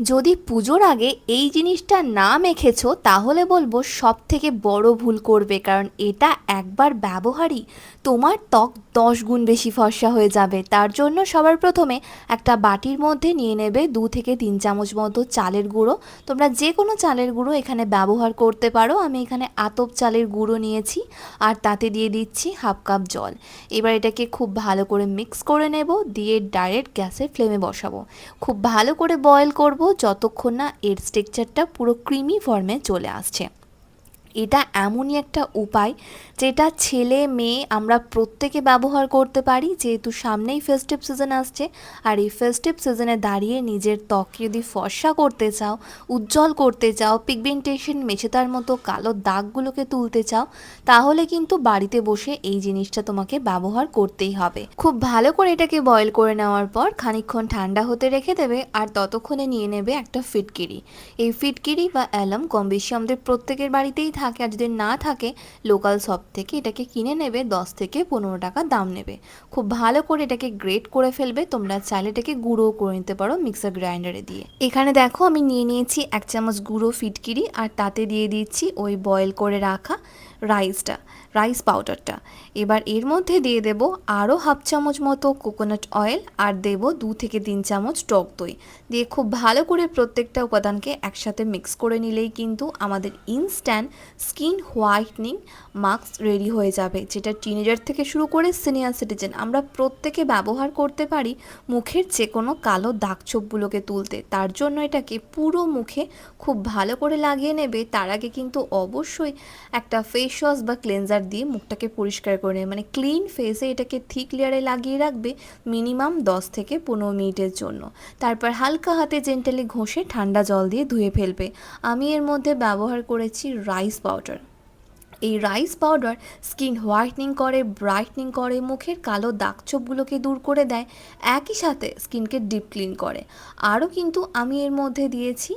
যদি পুজোর আগে এই জিনিসটা না মেখেছো তাহলে বলব সব থেকে বড় ভুল করবে, কারণ এটা একবার ব্যবহারই তোমার ত্বক দশ গুণ বেশি ফর্সা হয়ে যাবে। তার জন্য সবার প্রথমে একটা বাটির মধ্যে নিয়ে নেবে দু থেকে তিন চামচ মতো চালের গুঁড়ো। তোমরা যে কোনো চালের গুঁড়ো এখানে ব্যবহার করতে পারো। আমি এখানে আতপ চালের গুঁড়ো নিয়েছি আর তাতে দিয়ে দিচ্ছি হাফ কাপ জল। এবার এটাকে খুব ভালো করে মিক্স করে নেব, দিয়ে ডাইরেক্ট গ্যাসের ফ্লেমে বসাবো। খুব ভালো করে বয়েল করব যতক্ষণ না এর স্ট্রেকচারটা পুরো ক্রিমি ফর্মে চলে আসছে। এটা এমনই একটা উপায় যেটা ছেলে, মেয়ে আমরা প্রত্যেকে ব্যবহার করতে পারি, যেহেতু সামনেই ফেস্টিভ সিজন আসছে। আর এই ফেস্টিভ সিজনে দাঁড়িয়ে নিজের ত্বককে যদি ফর্সা করতে চাও, উজ্জ্বল করতে চাও পিগমেন্টেশন মেছেতার মতো কালো দাগগুলোকে তুলতে চাও, তাহলে কিন্তু বাড়িতে বসে এই জিনিসটা তোমাকে ব্যবহার করতেই হবে। খুব ভালো করে এটাকে বয়েল করে নেওয়ার পর খানিকক্ষণ ঠান্ডা হতে রেখে দেবে আর ততক্ষণে নিয়ে নেবে একটা ফিটকিরি। এই ফিটকিরি বা অ্যালাম কম বেশি আমাদের প্রত্যেকের বাড়িতেই থাকে আর যদি না থাকে লোকাল শপ থেকে এটাকে কিনে নেবে, দশ থেকে পনেরো টাকা দাম নেবে। খুব ভালো করে এটাকে গ্রেট করে ফেলবে, তোমরা চাইলে এটাকে গুঁড়ো করে নিতে পারো মিক্সার গ্রাইন্ডারে দিয়ে। এখানে দেখো আমি নিয়ে নিয়েছি এক চামচ গুঁড়ো ফিটকিরি, আর তাতে দিয়ে দিচ্ছি ওই বয়েল করে রাখা রাইসটা রাইস পাউডারটা এবার এর মধ্যে দিয়ে দেব আরও হাফ চামচ মতো কোকোনাট অয়েল আর দেব দু থেকে তিন চামচ টক দই। দিয়ে খুব ভালো করে প্রত্যেকটা উপাদানকে একসাথে মিক্স করে নিলেই কিন্তু আমাদের instant skin whitening mask ready হয়ে যাবে, যেটা টিনেজার থেকে শুরু করে সিনিয়র সিটিজেন আমরা প্রত্যেকে ব্যবহার করতে পারি মুখের যে কোনো কালো দাগছোপগুলোকে তুলতে। তার জন্য এটাকে পুরো মুখে খুব ভালো করে লাগিয়ে নেবে। তার আগে কিন্তু অবশ্যই একটা ফেস ওয়াশ বা ক্লেনজার দিয়ে মুখটাকে পরিষ্কার করে নেবে মানে ক্লিন ফেসে এটাকে থিক লেয়ারে লাগিয়ে রাখবে মিনিমাম দশ থেকে পনেরো মিনিটের জন্য। তারপর হালকা হাতে জেন্টালি ঘষে ঠান্ডা জল দিয়ে ধুয়ে ফেলবে। আমি এর মধ্যে ব্যবহার করেছি রাইস পাউডার এই রাইস পাউডার স্কিন হোয়াইটনিং করে ব্রাইটনিং করে, মুখের কালো দাগ দাগছোপগুলোকে দূর করে দেয়। একই সাথে স্কিনকে ডিপ ক্লিন করে। আরও কিন্তু আমি এর মধ্যে দিয়েছি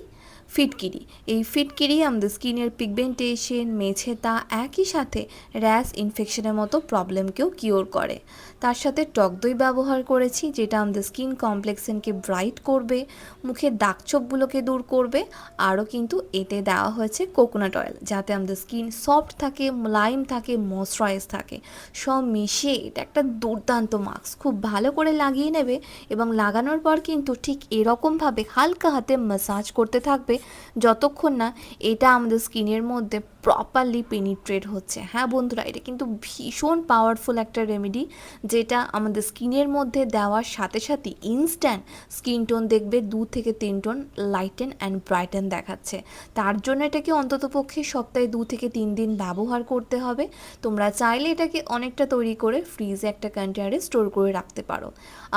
ফিটকিরি। এই ফিটকিরি আমাদের স্কিনের পিগমেন্টেশন মেছেতা একই সাথে র্যাশ ইনফেকশনের মতো প্রবলেমকেও কিওর করে। তার সাথে টক দই ব্যবহার করেছি, যেটা আমাদের স্কিন কমপ্লেক্সনকে ব্রাইট করবে, মুখের দাগছোপগুলোকে দূর করবে, আরও কিন্তু এতে দেওয়া হয়েছে কোকোনাট অয়েল, যাতে আমাদের স্কিন সফট থাকে মোলায়েম থাকে, ময়শ্চারাইজ থাকে। সব মিশিয়ে এটা একটা দুর্দান্ত মাস্ক। খুব ভালো করে লাগিয়ে নেবে এবং লাগানোর পর কিন্তু ঠিক এরকমভাবে হালকা হাতে ম্যাসাজ করতে থাকবে যতক্ষণ না এটা আমাদের স্কিনের মধ্যে প্রপারলি পেনিট্রেট হচ্ছে। হ্যাঁ বন্ধুরা, এটা কিন্তু ভীষণ পাওয়ারফুল একটা রেমেডি যেটা আমাদের স্কিনের মধ্যে দেওয়ার সাথে সাথে ইনস্ট্যান্ট স্কিন টোন দেখবে, দু থেকে তিন টোন লাইটেন অ্যান্ড ব্রাইটেন দেখাচ্ছে। তার জন্য এটাকে অন্ততপক্ষে সপ্তাহে দু থেকে তিন দিন ব্যবহার করতে হবে। তোমরা চাইলে এটাকে অনেকটা তৈরি করে ফ্রিজে একটা কন্টেনারে স্টোর করে রাখতে পারো।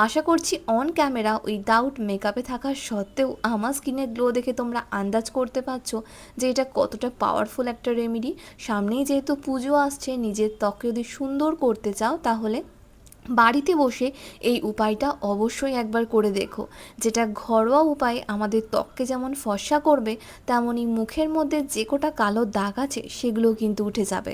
আশা করছি অন ক্যামেরা উইদাউট মেকআপে থাকা সত্ত্বেও আমার স্কিনের গ্লো দেখে তোমরা আন্দাজ করতে পারছ যে এটা কতটা পাওয়ারফুল একটা রেমেডি সামনেই যেহেতু পুজো আসছে, নিজের ত্বকে যদি সুন্দর করতে চাও তাহলে বাড়িতে বসে এই উপায়টা অবশ্যই একবার করে দেখো। যেটা ঘরোয়া উপায়, আমাদের ত্বককে যেমন ফর্সা করবে, তেমনই মুখের মধ্যে যে কটা কালো দাগ আছে সেগুলো কিন্তু উঠে যাবে।